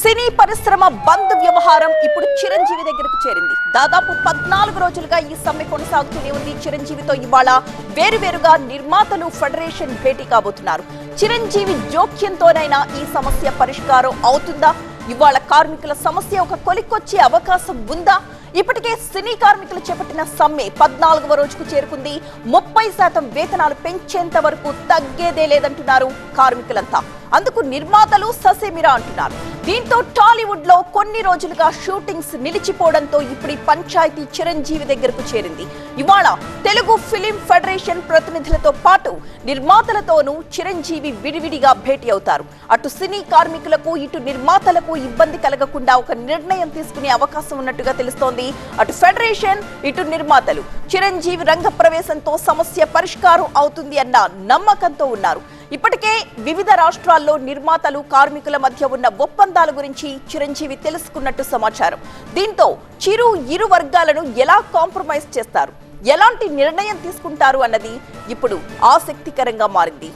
సినీ పరిశ్రమ బంద్ వ్యవహారం ఇప్పుడు చిరంజీవి దగ్గరకు చేరింది. దాదాపు పద్నాలుగు రోజులుగా ఈ సమ్మె కొనసాగుతూనే ఉంది. చిరంజీవితో ఇవాళ వేరువేరుగా నిర్మాతలు ఫెడరేషన్ భేటీ కాబోతున్నారు. చిరంజీవి జోక్యంతోనైనా ఈ సమస్య పరిష్కారం అవుతుందా? ఇవాళ కార్మికుల సమస్య ఒక కొలిక్కొచ్చే అవకాశం ఉందా? ఇప్పటికే సినీ కార్మికులు చేపట్టిన సమ్మె పద్నాలుగవ రోజుకు చేరుకుంది. ముప్పై శాతం వేతనాలు పెంచేంత వరకు తగ్గేదే లేదంటున్నారు కార్మికులంతా. అందుకు నిర్మాతలు ససేమిరా అంటున్నారు. దీంతో టాలీవుడ్లో కొన్ని రోజులుగా షూటింగ్స్ నిలిచిపోవడంతో ఇప్పుడు పంచాయతీ చిరంజీవి దగ్గరకు చేరింది. ఇవాళ తెలుగు ఫిలిం ఫెడరేషన్ ప్రతినిధులతో పాటు నిర్మాతలతోనూ చిరంజీవి విడివిడిగా భేటీ అవుతారు. అటు సినీ కార్మికులకు ఇటు నిర్మాతలకు ఇబ్బంది కలగకుండా ఒక నిర్ణయం తీసుకునే అవకాశం ఉన్నట్టుగా తెలుస్తోంది. అటు ఫెడరేషన్ ఇటు నిర్మాతలు. చిరంజీవి రంగ ప్రవేశంతో సమస్య పరిష్కారం అవుతుంది అన్న నమ్మకంతో ఉన్నారు. ఇప్పటికే వివిధ రాష్ట్రాల్లో నిర్మాతలు కార్మికుల మధ్య ఉన్న ఒప్పందాల గురించి చిరంజీవి తెలుసుకున్నట్టు సమాచారం. దీంతో చిరు ఇరు వర్గాలను ఎలా కాంప్రమైజ్ చేస్తారు? ఎలాంటి నిర్ణయం తీసుకుంటారు అన్నది ఇప్పుడు ఆసక్తికరంగా మారింది.